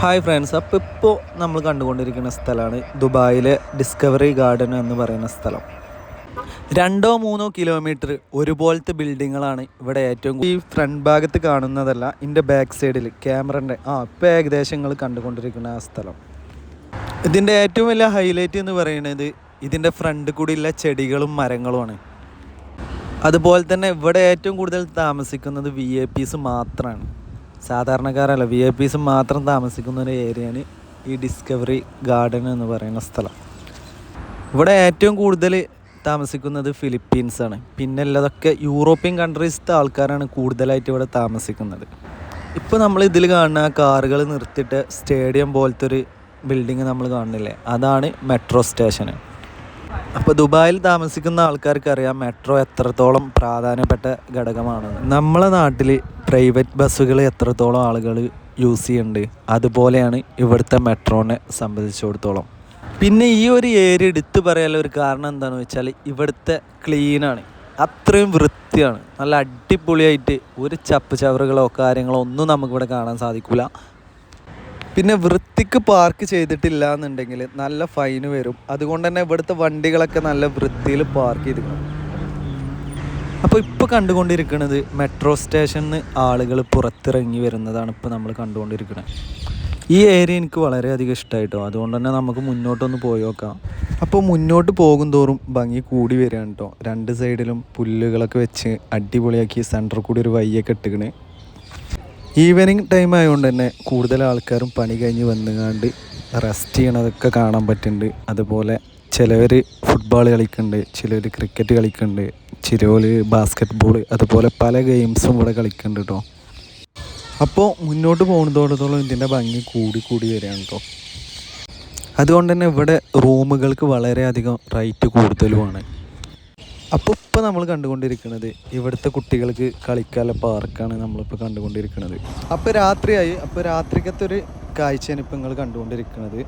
Hi friends അപ്പോൾ ഇപ്പോൾ നമ്മൾ കണ്ടുകൊണ്ടിരിക്കുന്ന സ്ഥലമാണ് ദുബായിലെ ഡിസ്കവറി ഗാർഡൻ എന്ന് പറയുന്ന സ്ഥലം. രണ്ടോ മൂന്നോ കിലോമീറ്റർ ഒരുപോലത്തെ ബിൽഡിങ്ങുകളാണ് ഇവിടെ ഏറ്റവും ഈ ഫ്രണ്ട് ഭാഗത്ത് കാണുന്നതല്ല ഇതിന്റെ ബാക്ക് സൈഡിൽ ക്യാമറന്റെ ആ ഇപ്പോൾ ഏകദേശം നിങ്ങൾ കണ്ടുകൊണ്ടിരിക്കുന്ന ആ സ്ഥലം. ഇതിന്റെ ഏറ്റവും വലിയ ഹൈലൈറ്റ് എന്ന് പറയുന്നത് ഇതിന്റെ ഫ്രണ്ട് കൂടിയുള്ള ചെടികളും മരങ്ങളുമാണ്. അതുപോലെ തന്നെ ഇവിടെ ഏറ്റവും കൂടുതൽ താമസിക്കുന്നത് വി എ പീസ് മാത്രമാണ് സാധാരണക്കാരല്ല വി ഐ പീസ് മാത്രം താമസിക്കുന്ന ഒരു ഏരിയയാണ് ഈ ഡിസ്കവറി ഗാർഡൻ എന്ന് പറയുന്ന സ്ഥലം. ഇവിടെ ഏറ്റവും കൂടുതൽ താമസിക്കുന്നത് ഫിലിപ്പീൻസാണ് പിന്നെ ഉള്ളതൊക്കെ യൂറോപ്യൻ കൺട്രീസിലത്തെ ആൾക്കാരാണ് കൂടുതലായിട്ട് ഇവിടെ താമസിക്കുന്നത്. ഇപ്പോൾ നമ്മൾ ഇതിൽ കാണുന്ന കാറുകൾ നിർത്തിയിട്ട് സ്റ്റേഡിയം പോലത്തെ ഒരു ബിൽഡിങ് നമ്മൾ കാണുന്നില്ലേ? അതാണ് മെട്രോ സ്റ്റേഷന് അപ്പോൾ ദുബായിൽ താമസിക്കുന്ന ആൾക്കാർക്ക് അറിയാം മെട്രോ എത്രത്തോളം പ്രാധാന്യപ്പെട്ട ഘടകമാണ്. നമ്മളെ നാട്ടിൽ പ്രൈവറ്റ് ബസ്സുകൾ എത്രത്തോളം ആളുകൾ യൂസ് ചെയ്യുന്നുണ്ട്? അതുപോലെയാണ് ഇവിടുത്തെ മെട്രോനെ സംബന്ധിച്ചിടത്തോളം. പിന്നെ ഈ ഒരു ഏരിയ എടുത്തു പറയാനുള്ള ഒരു കാരണം എന്താണെന്ന് വെച്ചാൽ ഇവിടുത്തെ ക്ലീനാണ് അത്രയും വൃത്തിയാണ്. നല്ല അടിപൊളിയായിട്ട് ഒരു ചപ്പ് ചവറുകളോ കാര്യങ്ങളോ ഒന്നും നമുക്കിവിടെ കാണാൻ സാധിക്കില്ല പിന്നെ വൃത്തിക്ക് പാർക്ക് ചെയ്തിട്ടില്ല എന്നുണ്ടെങ്കിൽ നല്ല ഫൈന് വരും. അതുകൊണ്ട് തന്നെ ഇവിടുത്തെ വണ്ടികളൊക്കെ നല്ല വൃത്തിയിൽ പാർക്ക് ചെയ്തിരിക്കണം. അപ്പോൾ ഇപ്പോൾ കണ്ടുകൊണ്ടിരിക്കുന്നത് മെട്രോ സ്റ്റേഷനിൽ ആളുകൾ പുറത്തിറങ്ങി വരുന്നതാണ് ഇപ്പോൾ നമ്മൾ കണ്ടുകൊണ്ടിരിക്കുന്നത് ഈ ഏരിയ എനിക്ക് വളരെയധികം ഇഷ്ടമായിട്ടോ അതുകൊണ്ട് തന്നെ നമുക്ക് മുന്നോട്ടൊന്ന് പോയി നോക്കാം. അപ്പോൾ മുന്നോട്ട് പോകും തോറും ഭംഗി കൂടി വരികയാണ് കേട്ടോ രണ്ട് സൈഡിലും പുല്ലുകളൊക്കെ വെച്ച് അടിപൊളിയാക്കി സെന്ററിൽ കൂടി ഒരു വയ്യൊക്കെ ഇട്ടുകണ് ഈവനിങ് ടൈം ആയതുകൊണ്ട് തന്നെ കൂടുതൽ ആൾക്കാരും പണി കഴിഞ്ഞ് വന്നുകാണ്ട് റെസ്റ്റ് ചെയ്യണതൊക്കെ കാണാൻ പറ്റുന്നുണ്ട്. അതുപോലെ ചിലവർ ഫുട്ബോൾ കളിക്കുന്നുണ്ട് ചിലർ ക്രിക്കറ്റ് കളിക്കുന്നുണ്ട് ചിലവർ ബാസ്ക്കറ്റ് ബോൾ അതുപോലെ പല ഗെയിംസും ഇവിടെ കളിക്കുന്നുണ്ട് കേട്ടോ അപ്പോൾ മുന്നോട്ട് പോകുന്നതോടത്തോളം ഇതിന്റെ ഭംഗി കൂടി കൂടി വരികയാണ് കേട്ടോ അതുകൊണ്ട് തന്നെ ഇവിടെ റൂമുകൾക്ക് വളരെയധികം റേറ്റ് കൂടുതലുമാണ്. അപ്പോൾ ഇപ്പോൾ നമ്മൾ കണ്ടുകൊണ്ടിരിക്കുന്നത് ഇവിടുത്തെ കുട്ടികൾക്ക് കളിക്കാനുള്ള പാർക്കാണ് നമ്മളിപ്പോൾ കണ്ടുകൊണ്ടിരിക്കുന്നത്. അപ്പോൾ രാത്രിയായി അപ്പോൾ രാത്രിക്കത്തെ ഒരു കാഴ്ചയാണ് ഇപ്പോൾ നിങ്ങൾ കണ്ടുകൊണ്ടിരിക്കുന്നത്.